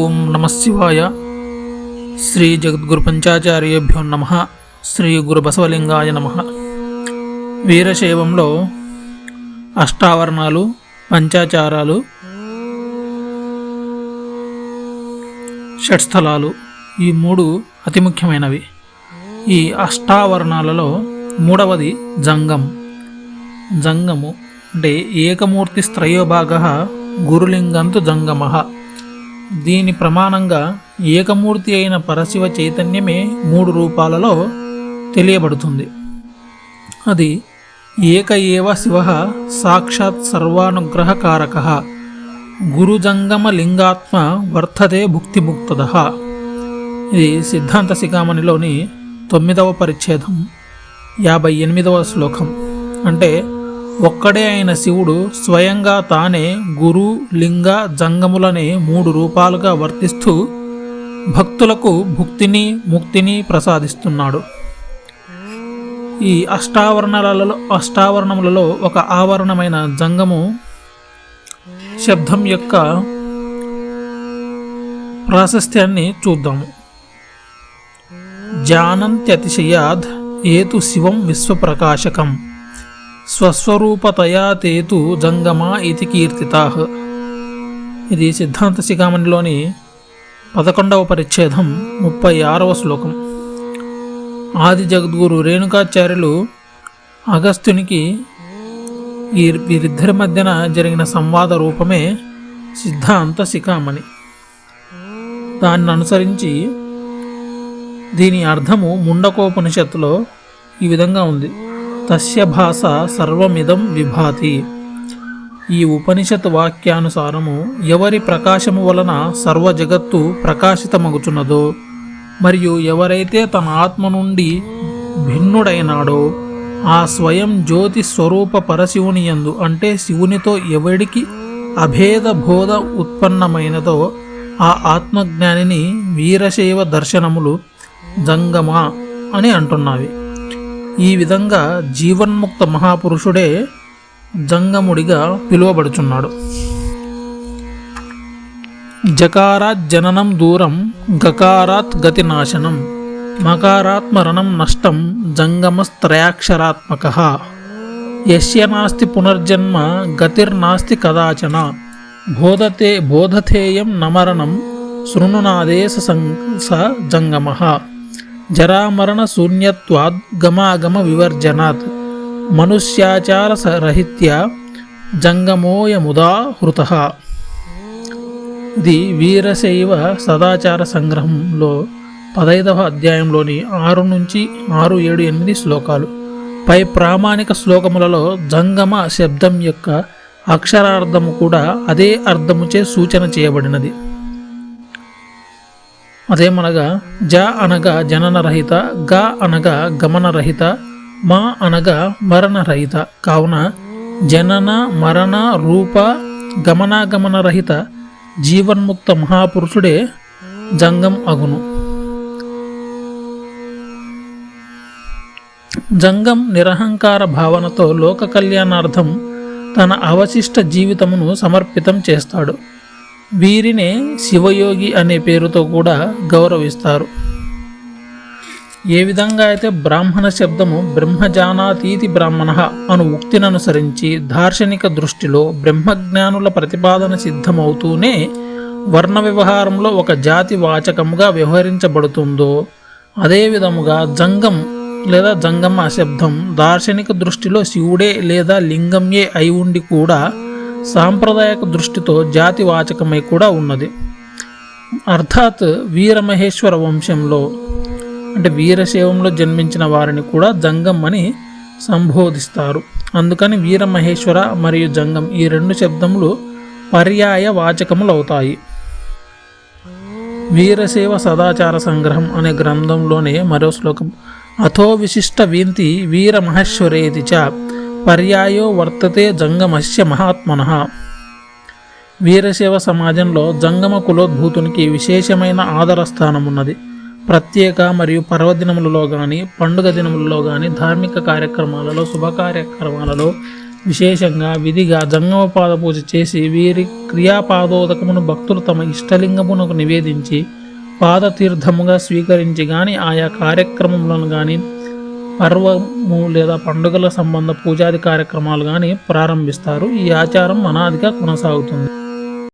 ఓం నమ శివాయ. శ్రీ జగద్గురు పంచాచార్యేభ్యో నమ. శ్రీ గురు బసవలింగాయ నమ. వీరశైవంలో అష్టావరణాలు పంచాచారాలు షట్స్థలాలు ఈ మూడు అతి ముఖ్యమైనవి. ఈ అష్టావరణాలలో మూడవది జంగం. జంగము అంటే ఏకమూర్తి స్త్రయోభాగ గురులింగంతు జంగమ. దీని ప్రమాణంగా ఏకమూర్తి అయిన పరశివ చైతన్యమే మూడు రూపాలలో తెలియబడుతుంది. అది ఏక ఏవ శివ సాక్షాత్ సర్వానుగ్రహకారక. గురుజంగమ లింగాత్మ భుక్తిముక్తద. ఇది సిద్ధాంత శిఖామణిలోని తొమ్మిదవ పరిచ్ఛేదం యాభై ఎనిమిదవ శ్లోకం. అంటే ఒక్కడే అయిన శివుడు స్వయంగా తానే గురు లింగ జంగములనే మూడు రూపాలుగా వర్తిస్తూ భక్తులకు భుక్తిని ముక్తిని ప్రసాదిస్తున్నాడు. ఈ అష్టావరణలలో అష్టావరణములలో ఒక ఆవరణమైన జంగము శబ్దం యొక్క ప్రాశస్త్యాన్ని చూద్దాము. జానంత్యతిశయాద్ ఏతు శివం విశ్వప్రకాశకం. స్వస్వరూపతయా తేతు జంగమా ఇది కీర్తితా. ఇది సిద్ధాంత శిఖామణిలోని పదకొండవ పరిచ్ఛేదం ముప్పై ఆరవ శ్లోకం. ఆది జగద్గురు రేణుకాచార్యులు అగస్త్యునికి ఈ వీరిద్దరి మధ్యన జరిగిన సంవాద రూపమే సిద్ధాంత శిఖామణి దాన్ని అనుసరించి దీని అర్థము ముండకోపనిషత్తులో ఈ విధంగా ఉంది. తస్య భాష సర్వమిదం విభాతి. ఈ ఉపనిషత్ వాక్యానుసారము ఎవరి ప్రకాశము వలన సర్వ జగత్తు ప్రకాశితమగుచున్నదో మరియు ఎవరైతే తన ఆత్మ నుండి భిన్నుడైనాడో ఆ స్వయం జ్యోతి స్వరూప పరశివుని యందు అంటే శివునితో ఎవడికి అభేద బోధ ఉత్పన్నమైనదో ఆ ఆత్మజ్ఞానిని వీరశైవ దర్శనములు జంగమ అని అంటున్నావి. ఈ విధంగా జీవన్ముక్త మహాపురుషుడే జంగముడిగా పిలువబడుచున్నాడు. జకారాత్ జననం దూరం గకారాత్ గతి నాశనం మకారాత్మరణం నష్టం జంగమస్త్రయాక్షరాత్మక. యస్య నాస్తి పునర్జన్మ గతిర్నాస్తి కదాచన బోధతే బోధతేయం నమరణం శృణునాదేశ స జంగమ. జరామరణ శూన్యత్వాద్ గమాగమ వివర్జనాత్ మనుష్యాచార రహిత్య జంగమోయముదా హృత ఇది వీరశైవ సదాచార సంగ్రహంలో పదైదవ అధ్యాయంలోని ఆరు నుంచి ఆరు ఏడు ఎనిమిది శ్లోకాలు. పై ప్రామాణిక శ్లోకములలో జంగమ శబ్దం యొక్క అక్షరార్థము కూడా అదే అర్థముచే సూచన చేయబడినది. అదేమనగా జ అనగా జననరహిత గ అనగా గమనరహిత మా అనగా మరణరహిత. కావున జనన మరణ రూప గమనాగమనరహిత జీవన్ముక్త మహాపురుషుడే జంగం అగును. జంగం నిరహంకార భావనతో లోక కళ్యాణార్థం తన అవశిష్ట జీవితమును సమర్పితం చేస్తాడు. వీరినే శివయోగి అనే పేరుతో కూడా గౌరవిస్తారు. ఏ విధంగా అయితే బ్రాహ్మణ శబ్దము బ్రహ్మజానాతీతి బ్రాహ్మణ అను ఉక్తిని అనుసరించి దార్శనిక దృష్టిలో బ్రహ్మజ్ఞానుల ప్రతిపాదన సిద్ధమవుతూనే వర్ణ వ్యవహారంలో ఒక జాతి వాచకముగా వ్యవహరించబడుతుందో అదే విధముగా జంగం లేదా జంగమ శబ్దం దార్శనిక దృష్టిలో శివుడే లేదా లింగంయే అయి ఉండి కూడా సాంప్రదాయక దృష్టితో జాతి వాచకమై కూడా ఉన్నది. అర్థాత్ వీరమహేశ్వర వంశంలో అంటే వీరశైవంలో జన్మించిన వారిని కూడా జంగం అని సంబోధిస్తారు. అందుకని వీరమహేశ్వర మరియు జంగం ఈ రెండు శబ్దములు పర్యాయ వాచకములు అవుతాయి వీరశైవ సదాచార సంగ్రహం అనే గ్రంథంలోనే మరో శ్లోకం అథో విశిష్ట వీంతి వీరమహేశ్వరేతి చ పర్యాయో వర్తతే జంగమస్య మహాత్మన. వీరశైవ సమాజంలో జంగమ కులోద్భూతునికి విశేషమైన ఆదర స్థానం ఉన్నది ప్రత్యేక మరియు పర్వదినములలో కానీ పండుగ దినములలో కానీ ధార్మిక కార్యక్రమాలలో శుభ కార్యక్రమాలలో విశేషంగా విధిగా జంగమ పాద పూజ చేసి వీరి క్రియాపాదోదకమును భక్తులు తమ ఇష్టలింగమునకు నివేదించి పాదతీర్థముగా స్వీకరించి కానీ ఆయా కార్యక్రమములను కానీ పర్వము లేదా పండుగల సంబంధ పూజాది కార్యక్రమాలు కానీ ప్రారంభిస్తారు. ఈ ఆచారం అనాదిగా కొనసాగుతుంది.